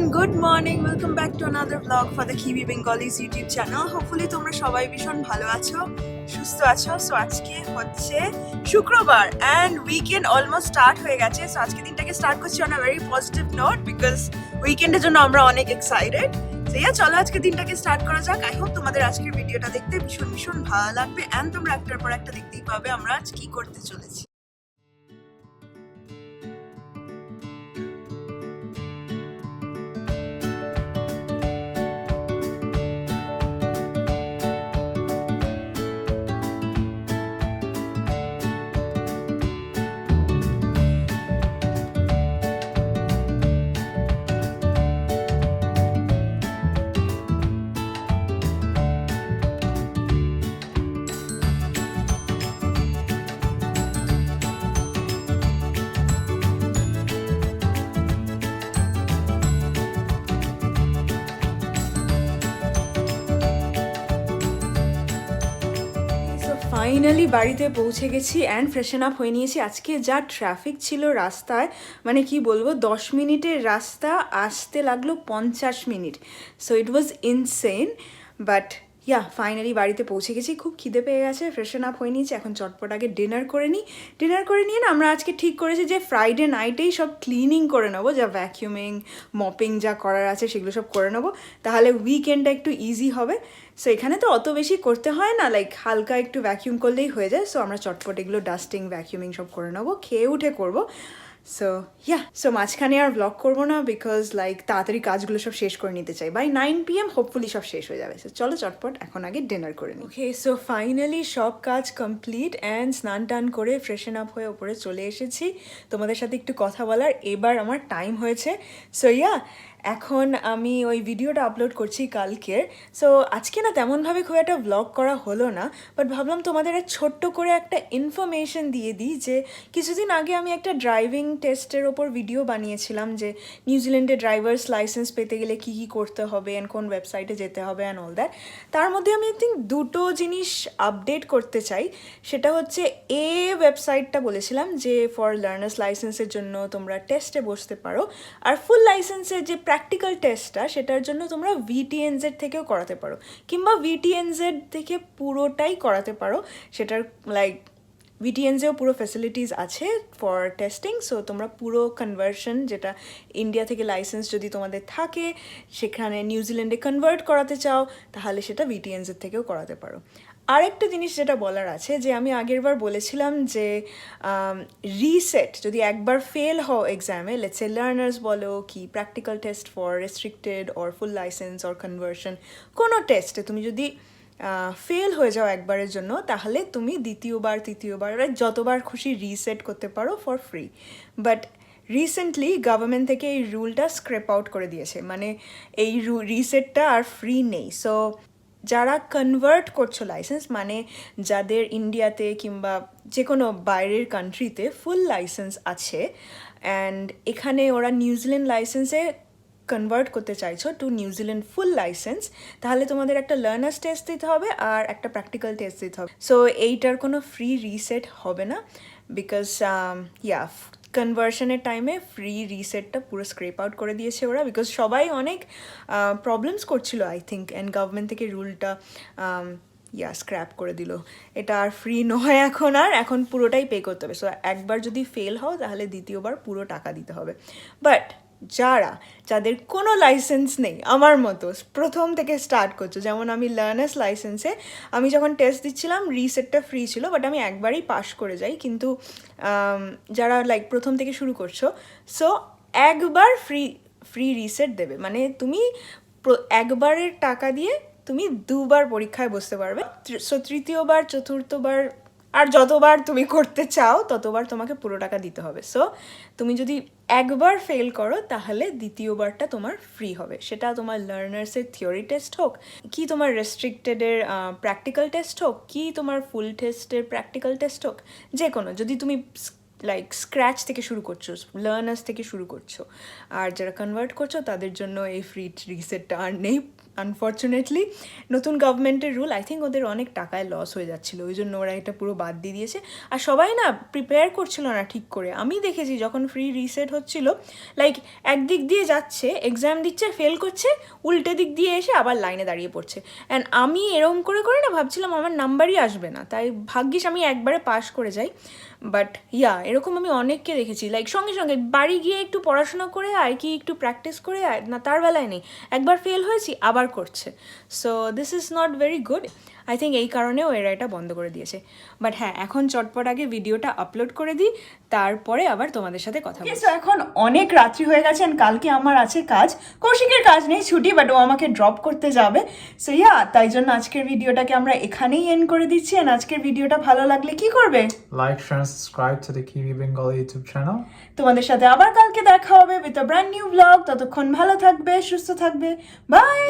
Everyone good morning welcome back to another blog for the Kibi Bengalis YouTube channel hopefully তোমরা সবাই ভীষণ ভালো আছো, সুস্থ আছো। সো আজকে হচ্ছে শুক্রবার অ্যান্ড উইকেন্ড অলমোস্ট স্টার্ট হয়ে গেছে। সো আজকে দিনটাকে স্টার্ট করছি on a very positive note because উইকেন্ডের জন্য আমরা অনেক এক্সাইটেড সেইয়া চলো আজকে দিনটাকে স্টার্ট করা যাক। আই হোপ তোমাদের আজকের ভিডিওটা দেখতে ভীষণ ভীষণ ভালো লাগবে অ্যান্ড তোমরা একটার পর একটা দেখতেই পাবে আমরা আজ কি করতে চলেছি। ফাইনালি বাড়িতে পৌঁছে গেছি অ্যান্ড ফ্রেশন আপ হয়ে নিয়েছি। আজকে যা ট্রাফিক ছিল রাস্তায় মানে কি বলব, দশ মিনিটের রাস্তা আসতে লাগল পঞ্চাশ minute. So it was insane but yeah finally বাড়িতে পৌঁছে গেছি। খুব খিদে পেয়ে গেছে ফ্রেশন আপ হয়ে নিয়েছি। এখন চটপট আগে ডিনার করে নিই। ডিনার করে নিয়ে না, আমরা আজকে ঠিক করেছি যে ফ্রাইডে নাইটেই সব ক্লিনিং করে নেব, যা ভ্যাকিউমিং মপিং যা করার আছে সেগুলো সব করে নেব। তাহলে উইকেন্ডটা একটু ইজি হবে। সো এখানে তো অত বেশি করতে হয় না লাইক হালকা একটু ভ্যাকিউম করলেই হয়ে যায়। সো আমরা চটপট এগুলো ডাস্টিং ভ্যাকিউমিং সব করে নেব, খেয়ে উঠে করব। সো ইয়া সো মাঝখানে আর ব্লগ করব না বিকজ লাইক তাড়াতাড়ি কাজগুলো সব শেষ করে নিতে চাই। By nine P M hopefully সব শেষ হয়ে যাবে। সো চলো চটপট, এখন আগে ডিনার করে নিই। ওকে সো ফাইনালি সব কাজ কমপ্লিট অ্যান্ড স্নান টান করে ফ্রেশন আপ হয়ে ওপরে চলে এসেছি। তোমাদের সাথে একটু কথা বলার এবার আমার টাইম হয়েছে। সো ইয়া এখন আমি ওই ভিডিওটা আপলোড করছি কালকের। সো আজকে না তেমনভাবে খুব একটা ব্লগ করা হলো না বাট ভাবলাম তোমাদের ছোট্ট করে একটা ইনফরমেশন দিয়ে দিই যে, কিছুদিন আগে আমি একটা ড্রাইভিং টেস্টের ওপর ভিডিও বানিয়েছিলাম যে নিউজিল্যান্ডে ড্রাইভার্স লাইসেন্স পেতে গেলে কী কী করতে হবে অ্যান্ড কোন ওয়েবসাইটে যেতে হবে অ্যান্ড অল দ্যাট তার মধ্যে আমি থিঙ্ক দুটো জিনিস আপডেট করতে চাই, সেটা হচ্ছে এ ওয়েবসাইটটা বলেছিলাম যে ফর লার্নার্স লাইসেন্সের জন্য তোমরা টেস্টে বসতে পারো, আর ফুল লাইসেন্সের যে প্র্যাকটিক্যাল টেস্টটা সেটার জন্য তোমরা ভিটিএনজেড থেকেও করাতে পারো। কিংবা ভিটিএনজেড থেকে পুরোটাই করাতে পারো। সেটার লাইক ভিটিএনজেও পুরো ফ্যাসিলিটিস আছে ফর টেস্টিং সো তোমরা পুরো কনভার্সন যেটা ইন্ডিয়া থেকে লাইসেন্স যদি তোমাদের থাকে, সেখানে নিউজিল্যান্ডে কনভার্ট করাতে চাও, তাহলে সেটা ভিটিএনজেড থেকেও করাতে পারো। আরেকটা জিনিস যেটা বলার আছে, যে আমি আগেরবার বলেছিলাম যে রিসেট যদি একবার ফেল হও এক্সামে লেটসে লার্নার্স বলো কি practical test for restricted or full licence or conversion কোনো টেস্টে তুমি যদি ফেল হয়ে যাও একবারের জন্য, তাহলে তুমি দ্বিতীয়বার, তৃতীয়বার যতবার খুশি রিসেট করতে পারো for free but recently government থেকে এই রুলটা স্ক্রেপ আউট করে দিয়েছে। মানে এই রিসেটটা আর ফ্রি নেই। সো যারা কনভার্ট করছ লাইসেন্স মানে যাদের ইন্ডিয়াতে কিংবা যে কোনো বাইরের কান্ট্রিতে ফুল লাইসেন্স আছে অ্যান্ড এখানে ওরা নিউজিল্যান্ড লাইসেন্সে কনভার্ট করতে চাইছো টু নিউজিল্যান্ড ফুল লাইসেন্স তাহলে তোমাদের একটা লার্নার্স টেস্ট দিতে হবে আর একটা প্র্যাকটিক্যাল টেস্ট দিতে হবে। সো এইটার কোনো ফ্রি রিসেট হবে না um, বিকজ ইয়া কনভার্সনের টাইমে ফ্রি রিসেটটা পুরো স্ক্রেপ আউট করে দিয়েছে ওরা বিকজ সবাই অনেক প্রবলেমস করছিল আই থিঙ্ক অ্যান্ড গভর্নমেন্ট থেকে রুলটা ইয়া স্ক্র্যাপ করে দিল। এটা আর ফ্রি নয় এখন আর, এখন পুরোটাই পে করতে হবে। সো একবার যদি ফেল হও, তাহলে দ্বিতীয়বার পুরো টাকা দিতে হবে। বাট যারা, যাদের কোনো লাইসেন্স নেই, আমার মতো, প্রথম থেকে স্টার্ট করছ, যেমন আমি লার্নার্স লাইসেন্সে আমি যখন টেস্ট দিচ্ছিলাম রিসেটটা ফ্রি ছিল বাট আমি একবারই পাশ করে যাই, কিন্তু যারা লাইক প্রথম থেকে শুরু করছ সো একবার ফ্রি ফ্রি রিসেট দেবে মানে তুমি একবারের টাকা দিয়ে তুমি দুবার পরীক্ষায় বসতে পারবে সো তৃতীয়বার, চতুর্থবার আর যতবার তুমি করতে চাও, ততবার তোমাকে পুরো টাকা দিতে হবে। সো তুমি যদি একবার ফেল করো, তাহলে দ্বিতীয়বারটা তোমার ফ্রি হবে। সেটা তোমার লার্নার্সের থিওরি টেস্ট হোক, কি তোমার রেস্ট্রিক্টেডের প্র্যাকটিক্যাল টেস্ট হোক, কি তোমার ফুল টেস্টের প্র্যাকটিক্যাল টেস্ট হোক, যে কোনো। যদি তুমি লাইক স্ক্র্যাচ থেকে শুরু করছ লার্নার্স থেকে শুরু করছ, আর যারা কনভার্ট করছ, তাদের জন্য এই ফ্রি রিসেটটা আর নেই। আনফর্চুনেটলি নতুন গভর্নমেন্টের রুল আই থিঙ্ক ওদের অনেক টাকায় লস হয়ে যাচ্ছিল। ওই জন্য ওরা এটা পুরো বাদ দিয়ে দিয়েছে। আর সবাই না প্রিপেয়ার করছিল না ঠিক করে। আমি দেখেছি যখন ফ্রি রিসেট হচ্ছিল লাইক একদিক দিয়ে যাচ্ছে এক্সাম দিচ্ছে ফেল করছে, উল্টে দিক দিয়ে এসে আবার লাইনে দাঁড়িয়ে পড়ছে। অ্যান্ড আমি এরকম করে করে না ভাবছিলাম আমার নাম্বারই আসবে না। তাই ভাগ্যিস আমি একবারে পাস করে যাই। বাট ইয়া এরকম আমি অনেককে দেখেছি। লাইক সঙ্গে সঙ্গে বাড়ি গিয়ে একটু পড়াশোনা করে আয় কি একটু প্র্যাকটিস করে না তার বেলায় নেই। একবার ফেল হয়েছি, আবার করছে। So this is not very good I think এই কারণেও এরা এটা বন্ধ করে দিয়েছে। বাট হ্যাঁ এখন চটপট আগে ভিডিওটা আপলোড করে দিই তারপরে আবার তোমাদের সাথে কথা বলছি। এখন অনেক রাত্রি হয়ে গেছে and কালকে আমার আছে কাজ। কৌশিকের কাজ নেই ছুটি বাট ও আমাকে ড্রপ করতে যাবে। সো ইয়া তাই জন্য আজকের ভিডিওটাকে আমরা এখানেই এন্ড করে দিচ্ছি and আজকের ভিডিওটা ভালো লাগলে কি করবে? Share, and subscribe to the Kiwi Bengali YouTube channel. তোমাদের সাথে আবার কালকে দেখা হবে with a brand new vlog ততক্ষণ ভালো থাকবে সুস্থ থাকবে। বাই